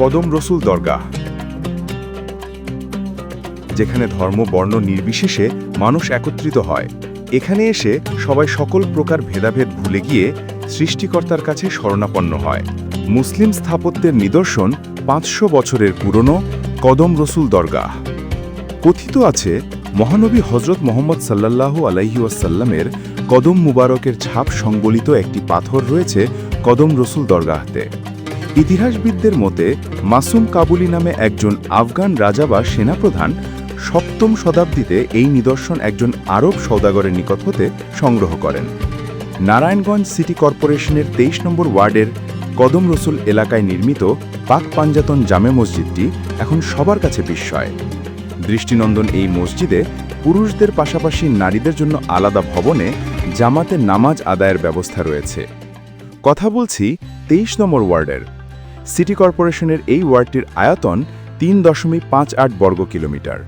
কদম রসুল দরগাহ, যেখানে ধর্ম, বর্ণ নির্বিশেষে মানুষ একত্রিত হয়। এখানে এসে সবাই সকল প্রকার ভেদাভেদ ভুলে গিয়ে সৃষ্টিকর্তার কাছে শরণাপন্ন হয়। মুসলিম স্থাপত্যের নিদর্শন পাঁচশো বছরের পুরনো কদম রসুল দরগাহ। কথিত আছে, মহানবী হজরত মোহাম্মদ সাল্লাল্লাহু আলাইহিউসাল্লামের কদম মুবারকের ছাপ সংবলিত একটি পাথর রয়েছে কদম রসুল দরগাহতে। ইতিহাসবিদদের মতে, মাসুম কাবুলি নামে একজন আফগান রাজা বা সেনাপ্রধান সপ্তম শতাব্দীতে এই নিদর্শন একজন আরব সৌদাগরের নিকট হতে সংগ্রহ করেন। নারায়ণগঞ্জ সিটি কর্পোরেশনের তেইশ নম্বর ওয়ার্ডের কদম রসুল এলাকায় নির্মিত পাক পাঞ্জাতন জামে মসজিদটি এখন সবার কাছে বিস্ময়। দৃষ্টিনন্দন এই মসজিদে পুরুষদের পাশাপাশি নারীদের জন্য আলাদা ভবনে জামাতে নামাজ আদায়ের ব্যবস্থা রয়েছে। কথা বলছি তেইশ নম্বর ওয়ার্ডের। সিটি কর্পোরেশনের এই ওয়ার্ডটির আয়তন তিন দশমিক পাঁচ আট বর্গ কিলোমিটার।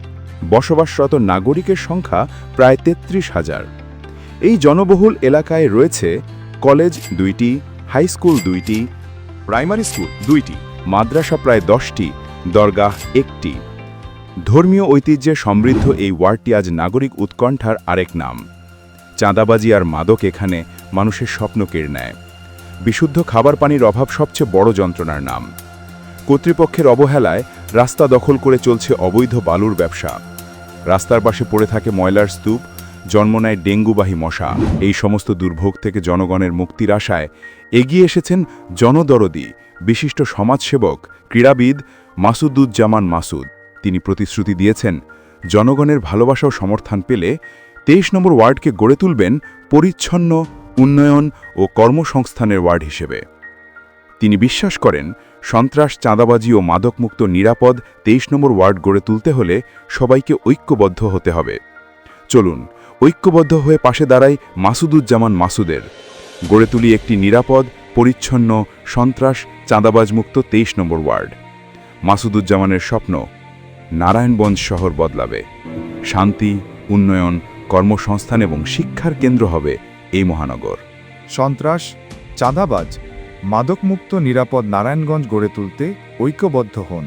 বসবাসরত নাগরিকের সংখ্যা প্রায় তেত্রিশ হাজার। এই জনবহুল এলাকায় রয়েছে কলেজ দুইটি, হাই স্কুল দুইটি, প্রাইমারি স্কুল দুইটি, মাদ্রাসা প্রায় দশটি, দরগাহ একটি। ধর্মীয় ঐতিহ্যে সমৃদ্ধ এই ওয়ার্ডটি আজ নাগরিক উৎকণ্ঠার আরেক নাম। চাঁদাবাজি আর মাদক এখানে মানুষের স্বপ্ন কেড়ে নেয় বিশুদ্ধ খাবার পানির অভাব সবচেয়ে বড় যন্ত্রণার নাম। কর্তৃপক্ষের অবহেলায় রাস্তা দখল করে চলছে অবৈধ বালুর ব্যবসা। রাস্তার পাশে পড়ে থাকে ময়লার স্তূপ, জন্ম নেয় ডেঙ্গুবাহী মশা। এই সমস্ত দুর্ভোগ থেকে জনগণের মুক্তির আশায় এগিয়ে এসেছেন জনদরদি, বিশিষ্ট সমাজসেবক, ক্রীড়াবিদ মাসুদুজ্জামান মাসুদ। তিনি প্রতিশ্রুতি দিয়েছেন, জনগণের ভালোবাসা ও সমর্থন পেলে তেইশ নম্বর ওয়ার্ডকে গড়ে তুলবেন পরিচ্ছন্ন উন্নয়ন ও কর্মসংস্থানের ওয়ার্ড হিসেবে। তিনি বিশ্বাস করেন, সন্ত্রাস, চাঁদাবাজি ও মাদকমুক্ত নিরাপদ তেইশ নম্বর ওয়ার্ড গড়ে তুলতে হলে সবাইকে ঐক্যবদ্ধ হতে হবে। চলুন, ঐক্যবদ্ধ হয়ে পাশে দাঁড়াই মাসুদুজ্জামান মাসুদের। গড়ে তুলি একটি নিরাপদ, পরিচ্ছন্ন, সন্ত্রাস, চাঁদাবাজমুক্ত তেইশ নম্বর ওয়ার্ড। মাসুদুজ্জামানের স্বপ্ন, নারায়ণগঞ্জ শহর বদলাবে। শান্তি, উন্নয়ন, কর্মসংস্থান এবং শিক্ষার কেন্দ্র হবে এই মহানগর। সন্ত্রাস চাঁদাবাজ মাদকমুক্ত নিরাপদ নারায়ণগঞ্জ গড়ে তুলতে ঐক্যবদ্ধ হন।